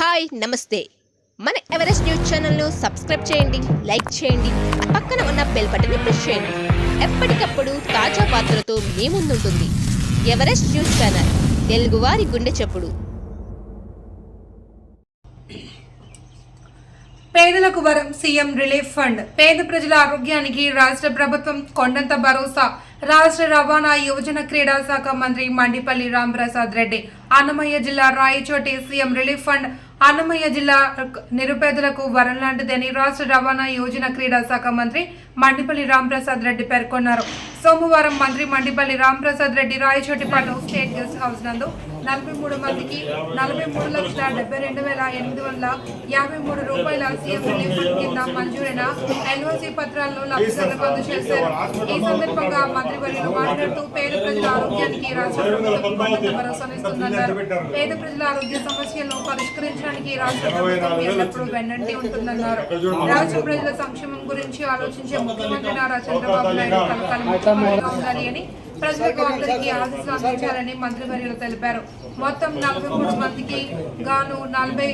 Hi నమస్తే. మన Everest news ఛానల్ను సబ్స్క్రైబ్ చేయండి లైక్ చేయండి పక్కన ఉన్న బెల్ బటన్ని ప్రెస్ చేయండి. ఎప్పటికప్పుడు తాజా వార్తలతో మీ ముందుంటుంది ఎవరెస్ట్ న్యూస్ ఛానల్ తెలుగువారి గుండె చెప్పుడు. పేదలకు వరం సీఎం రిలీఫ్ ఫండ్. పేద ప్రజల ఆరోగ్యానికి రాష్ట్ర ప్రభుత్వం కొండంత భరోసా. రాష్ట్ర రవాణా యువజన క్రీడా శాఖ మంత్రి మండిపల్లి రాంప్రసాద్ రెడ్డి అన్నమయ్య జిల్లా Rayachoti CM relief fund Annamayya జిల్లా నిరుపేదలకు వరం లాంటిదని రాష్ట్ర రవాణా యోజన క్రీడా శాఖ మంత్రి మండిపల్లి రాంప్రసాద్ రెడ్డి పేర్కొన్నారు. సోమవారం మంత్రి మండిపల్లి రాంప్రసాద్ రెడ్డి రాయచోటిపాలెం స్టేట్ గెస్ట్ హౌస్ నందు నలభై మూడు మందికి నలభై మూడు లక్షల డెబ్బై రెండు వేల ఎనిమిది వందల యాభై మూడు రూపాయల సీఎం రిలీఫ్ ఫండ్ కింద మంజూరైన ఎల్ఓసి పత్రాలను లబ్ధిదారులకు అందజేశారు. ఈ సందర్భంగా మంత్రి వర్యులు మాట్లాడుతూ పేద ప్రజల ఆరోగ్యానికి రాష్ట్ర ప్రభుత్వం మరింత భరోసానిస్తుందన్నారు పేద ప్రజల ఆరోగ్య సమస్యలను పరిష్కరించడానికి రాష్ట్ర ప్రభుత్వం ఎల్లప్పుడూ వెన్నంటి ఉంటుందన్నారు. రాష్ట్ర ప్రజల సంక్షేమం గురించి ఆలోచించే నారా చంద్రబాబు నాయుడు కలకాలం ముఖ్యమంత్రిగా ఉండాలి అని ప్రజలకు అందరికీ ఆశీస్సులు అందించాలని మంత్రివర్యులు తెలిపారు. మొత్తం నలభై మూడు మందికి గాను నలభై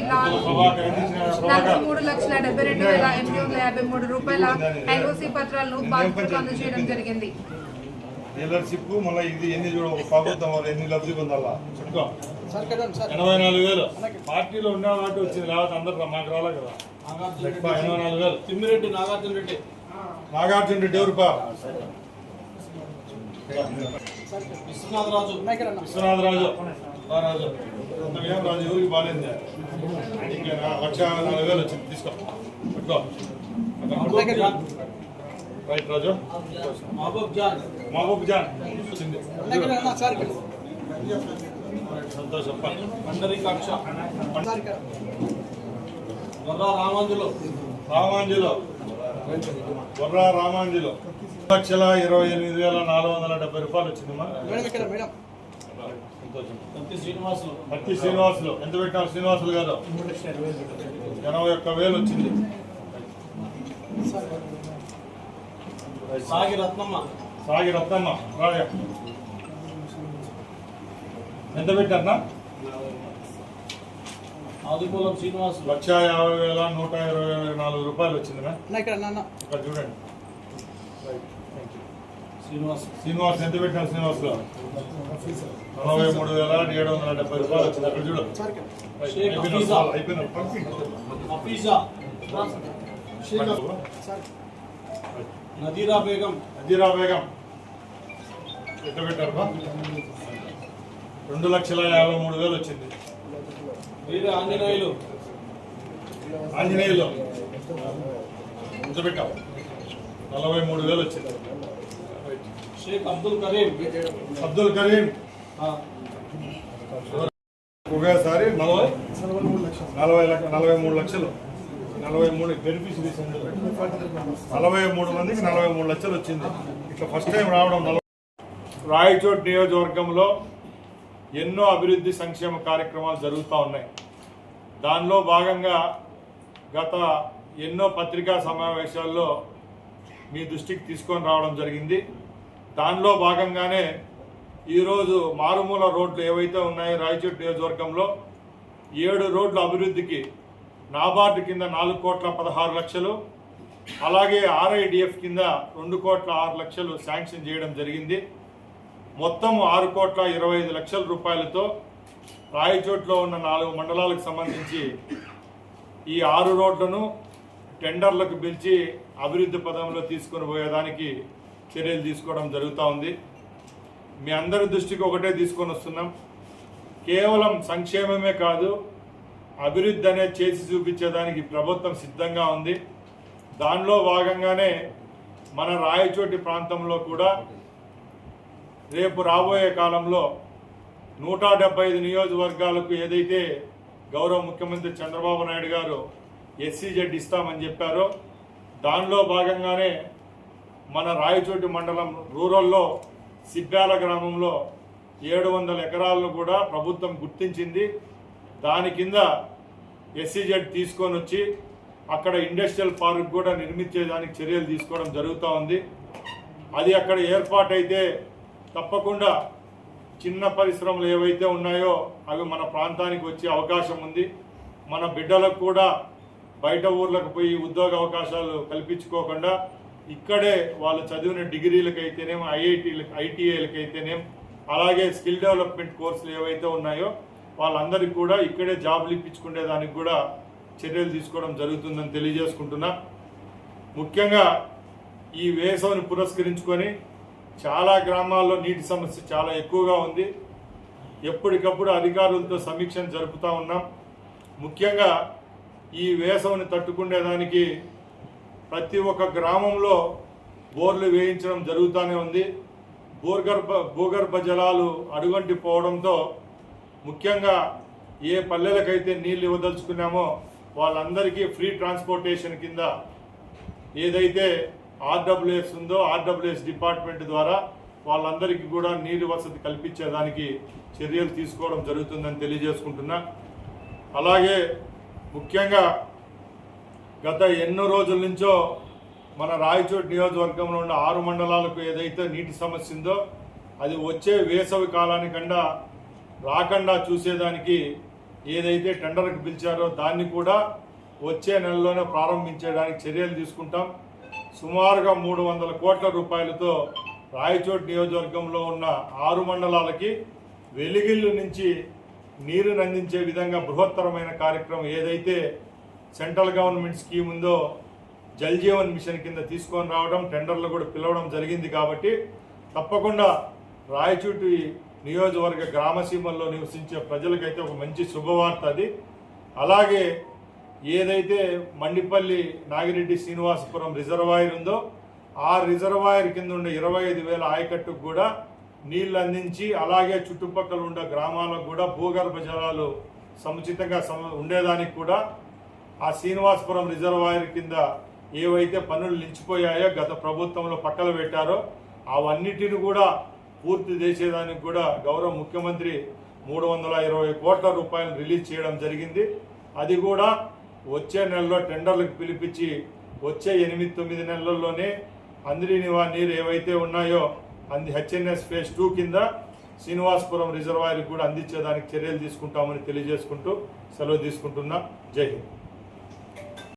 నలభై మూడు లక్షల డెబ్బై రెండు వేల ఎనిమిది వందల యాభై మూడు రూపాయల ఎల్ఓసి పత్రాలను బాధితులకు అందజేయడం జరిగింది. డీలర్షిప్ మళ్ళీ ఇది ఎన్ని చూడ ఒక ప్రభుత్వం వాళ్ళు ఎన్ని లబ్ధి పొందాలా? చెప్పుకో. ఎనభై నాలుగు వేలు. పార్టీలో ఉన్న వాటి వచ్చింది లేకపోతే అందరు మాకు రాలే కదా ఎనభై నాలుగు వేలు. తిమ్మిరెడ్డి నాగార్జున రెడ్డి. నాగార్జున రెడ్డి ఎవరుపా విశ్వనాథరాజు. విశ్వనాథరాజు. రాజు ఏం రాజు ఎవరికి బాగాలేదు లక్ష నాలుగు వేలు వచ్చింది. తీసుకో. పెట్టుకో. రైట్ రాజు. మహబూబ్ జాన్. మహబూబ్ జాన్. వచ్చింది. సంతోషం. రామాంజులు. రామాంజులో. బొర్రా రామాంజులో లక్షల ఇరవై ఎనిమిది వేల నాలుగు వందల డెబ్బై రూపాయలు వచ్చిందమ్మా కత్తి శ్రీనివాసులు. పత్తి శ్రీనివాసులు. ఎంత పెట్టారు శ్రీనివాసులు గారు? ఎనభై ఒక్క వేలు వచ్చింది. సాగి రత్నమ్మ. సాగి రత్నమ్మ. రాయ ఎంత పెట్టారన్నా? ఆదిపూలం శ్రీనివాసులు లక్ష యాభై వేల నూట ఇరవై నాలుగు రూపాయలు వచ్చిందినా ఇక్కడ చూడండి. Right thank you Srinivas. Srinivas ఎంత పెట్టారు శ్రీనివాస్ గారు నలభై మూడు వేల ఏడు వందల డెబ్బై రూపాయలు వచ్చింది. అక్కడ చూడు. షేక్ అయిపోయిన నదీరా బేగం. అజీరా బేగం. ఎంత పెట్టారు? రెండు లక్షల యాభై మూడు వేలు వచ్చింది. వీర ఆంజనేయులు. ఆంజనేయులు. ఎంత పెట్టావు నలభై మూడు వేలు వచ్చింది. షేక్ అబ్దుల్ కరీం. అబ్దుల్ కరీం. ఒకేసారి నలభై నలభై లక్ష నలభై మూడు లక్షలు. నలభై మూడు బెనిఫిషరీస్ నలభై మూడు మందికి నలభై మూడు లక్షలు వచ్చింది. ఇట్లా ఫస్ట్ టైం రావడం నలభై రాయచోట్ నియోజకవర్గంలో ఎన్నో అభివృద్ధి సంక్షేమ కార్యక్రమాలు జరుగుతూ ఉన్నాయి. దానిలో భాగంగా గత ఎన్నో పత్రికా సమావేశాల్లో మీ దృష్టికి తీసుకొని రావడం జరిగింది. దానిలో భాగంగానే ఈరోజు మారుమూల రోడ్లు ఏవైతే ఉన్నాయో రాయచోటి నియోజకవర్గంలో ఏడు రోడ్ల అభివృద్ధికి నాబార్డు కింద నాలుగు కోట్ల పదహారు లక్షలు అలాగే ఆర్ఐడిఎఫ్ కింద రెండు కోట్ల ఆరు లక్షలు శాంక్షన్ చేయడం జరిగింది. మొత్తం ఆరు కోట్ల ఇరవై ఐదు లక్షల రూపాయలతో రాయచోట్లో ఉన్న నాలుగు మండలాలకు సంబంధించి ఈ ఆరు రోడ్లను టెండర్లకు పిలిచి అభివృద్ధి పదంలో తీసుకొని పోయేదానికి చర్యలు తీసుకోవడం జరుగుతూ ఉంది. మీ అందరి దృష్టికి ఒకటే తీసుకొని వస్తున్నాం. కేవలం సంక్షేమమే కాదు అభివృద్ధి అనేది చేసి చూపించేదానికి ప్రభుత్వం సిద్ధంగా ఉంది. దానిలో భాగంగానే మన రాయచోటి ప్రాంతంలో కూడా రేపు రాబోయే కాలంలో నూట డెబ్బై ఐదు నియోజకవర్గాలకు ఏదైతే గౌరవ ముఖ్యమంత్రి చంద్రబాబు నాయుడు గారు ఎస్సీజెడ్ ఇస్తామని చెప్పారో దానిలో భాగంగానే మన రాయచోటి మండలం రూరల్లో సిబ్బాల గ్రామంలో ఏడు వందల ఎకరాలను కూడా ప్రభుత్వం గుర్తించింది. దాని కింద ఎస్సీజెడ్ తీసుకొని వచ్చి అక్కడ ఇండస్ట్రియల్ పార్క్ కూడా నిర్మించేదానికి చర్యలు తీసుకోవడం జరుగుతూ ఉంది. అది అక్కడ ఏర్పాటైతే తప్పకుండా చిన్న పరిశ్రమలు ఏవైతే ఉన్నాయో అవి మన ప్రాంతానికి వచ్చే అవకాశం ఉంది. మన బిడ్డలకు కూడా బయట ఊర్లకు పోయి ఉద్యోగ అవకాశాలు కల్పించుకోకుండా ఇక్కడే వాళ్ళు చదివిన డిగ్రీలకు అయితేనేం ఐఐటీలకు ఐటీఐలకు అయితేనేం అలాగే స్కిల్ డెవలప్మెంట్ కోర్సులు ఏవైతే ఉన్నాయో వాళ్ళందరికీ కూడా ఇక్కడే జాబులు ఇప్పించుకునే దానికి కూడా చర్యలు తీసుకోవడం జరుగుతుందని తెలియజేసుకుంటున్నా. ముఖ్యంగా ఈ వేసవిని పురస్కరించుకొని చాలా గ్రామాల్లో నీటి సమస్య చాలా ఎక్కువగా ఉంది. ఎప్పటికప్పుడు అధికారులతో సమీక్షను జరుపుతూ ఉన్నాం. ముఖ్యంగా ఈ వేసవిని తట్టుకునేదానికి ప్రతి ఒక్క గ్రామంలో బోర్లు వేయించడం జరుగుతూనే ఉంది. భూగర్భ భూగర్భ జలాలు అడుగంటి పోవడంతో ముఖ్యంగా ఏ పల్లెలకైతే నీళ్ళు ఇవ్వదలుచుకున్నామో వాళ్ళందరికీ ఫ్రీ ట్రాన్స్పోర్టేషన్ కింద ఏదైతే ఆర్డబ్ల్యూఎస్ ఉందో ఆర్డబ్ల్యూఎస్ డిపార్ట్మెంట్ ద్వారా వాళ్ళందరికీ కూడా నీరు వసతి కల్పించేదానికి చర్యలు తీసుకోవడం జరుగుతుందని తెలియజేసుకుంటున్నా. అలాగే ముఖ్యంగా గత ఎన్నో రోజుల నుంచో మన రాయచోటి నియోజకవర్గంలో ఉన్న ఆరు మండలాలకు ఏదైతే నీటి సమస్య ఉందో అది వచ్చే వేసవి కాలానికన్నా రాకుండా చూసేదానికి ఏదైతే టెండర్కి పిలిచారో దాన్ని కూడా వచ్చే నెలలోనే ప్రారంభించడానికి చర్యలు తీసుకుంటాం. సుమారుగా మూడు వందల కోట్ల రూపాయలతో రాయచోటి నియోజకవర్గంలో ఉన్న ఆరు మండలాలకి వెలిగిల్లు నుంచి నీరుని అందించే విధంగా బృహత్తరమైన కార్యక్రమం ఏదైతే సెంట్రల్ గవర్నమెంట్ స్కీమ్ ఉందో జల్ జీవన్ మిషన్ కింద తీసుకొని రావడం టెండర్లు కూడా పిలవడం జరిగింది కాబట్టి తప్పకుండా రాయచూటి నియోజకవర్గ గ్రామసీమల్లో నివసించే ప్రజలకైతే ఒక మంచి శుభవార్త అది. అలాగే ఏదైతే మండిపల్లి నాగిరెడ్డి శ్రీనివాసపురం రిజర్వాయర్ ఉందో ఆ రిజర్వాయర్ కింద ఉండే ఇరవై ఐదు వేల ఆయకట్టుకు కూడా నీళ్ళు అందించి అలాగే చుట్టుపక్కల ఉండే గ్రామాలకు కూడా భూగర్భ జలాలు సముచితంగా సమ ఉండేదానికి కూడా ఆ శ్రీనివాసపురం రిజర్వాయర్ కింద ఏవైతే పనులు నిలిచిపోయాయో గత ప్రభుత్వంలో పక్కన పెట్టారో అవన్నిటిని కూడా పూర్తి చేసేదానికి కూడా గౌరవ ముఖ్యమంత్రి మూడు వందల ఇరవై కోట్ల రూపాయలు రిలీజ్ చేయడం జరిగింది. అది కూడా వచ్చే నెలలో టెండర్లకు పిలిపించి వచ్చే ఎనిమిది తొమ్మిది నెలల్లోనే అంద్రినివా నీరు ఏవైతే ఉన్నాయో అంది హెచ్ఎన్ఎస్ ఫేజ్ టూ కింద శ్రీనివాసపురం రిజర్వాయర్కి కూడా అందించేదానికి చర్యలు తీసుకుంటామని తెలియజేసుకుంటూ సెలవు తీసుకుంటున్నా. జై హింద్.